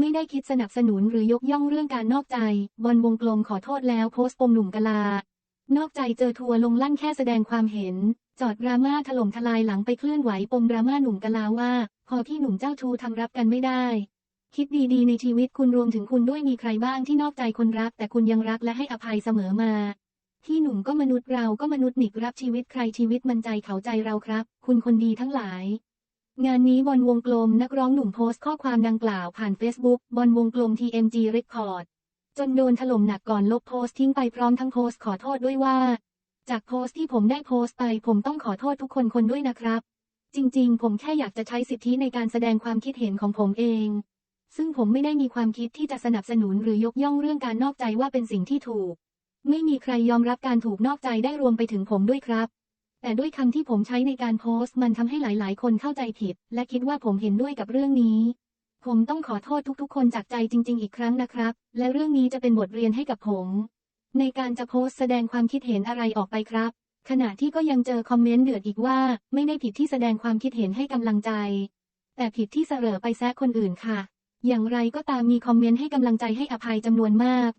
ไม่ได้คิดสนับสนุนหรือยกย่องเรื่องการนอกใจ บอลวงกลมขอโทษแล้วโพสต์ปมหนุ่มกะลา นอกใจเจอทัวร์ลงลั่นแค่แสดงความเห็น จอดดราม่าถล่มทลายหลังไปเคลื่อนไหวปมดราม่าหนุ่มกะลาว่า พอพี่หนุ่มเจ้าชู้ทำรับกันไม่ได้ คิดดีๆในชีวิตคุณรวมถึงคุณด้วยมีใครบ้างที่นอกใจคนรัก แต่คุณยังรักและให้อภัยเสมอมาพี่หนุ่มก็มนุษย์เราก็มนุษย์หนิกรับชีวิตใครชีวิตมันใจเขาใจเราครับ คุณคนดีทั้งหลาย งานนี้บอลวงกลมนักร้องหนุ่มโพสต์ข้อความดังกล่าวผ่าน Facebook บอลวงกลม TMG Record จนโดนถล่มหนักก่อนลบโพสต์ทิ้งไปพร้อมทั้งโพสต์ขอโทษด้วยว่า จากโพสต์ที่ผมได้โพสต์ไปผมต้องขอโทษทุกคนคนด้วยนะครับ จริงๆ ผมแค่อยากจะใช้สิทธิในการแสดงความคิดเห็นของผมเอง ซึ่งผมไม่ได้มีความคิดที่จะสนับสนุนหรือยกย่องเรื่องการนอกใจว่าเป็นสิ่งที่ถูก ไม่มีใครยอมรับการถูกนอกใจได้รวมไปถึงผมด้วยครับ แต่ด้วยคำที่ผมใช้ในการโพสต์มันทำให้หลาย ๆ คนเข้าใจผิด และคิดว่าผมเห็นด้วยกับเรื่องนี้ ผมต้องขอโทษทุก ๆ คนจากใจจริง ๆ อีกครั้งนะครับ และเรื่องนี้จะเป็นบทเรียนให้กับผม ในการจะโพสต์แสดงความคิดเห็นอะไรออกไปครับ ขณะที่ก็ยังเจอคอมเมนต์เดือดอีกว่า ไม่ได้ผิดที่แสดงความคิดเห็นให้กำลังใจ แต่ผิดที่เสรอไปแซะคนอื่นค่ะ อย่างไรก็ตามมีคอมเมนต์ให้กำลังใจให้อภัยจำนวนมาก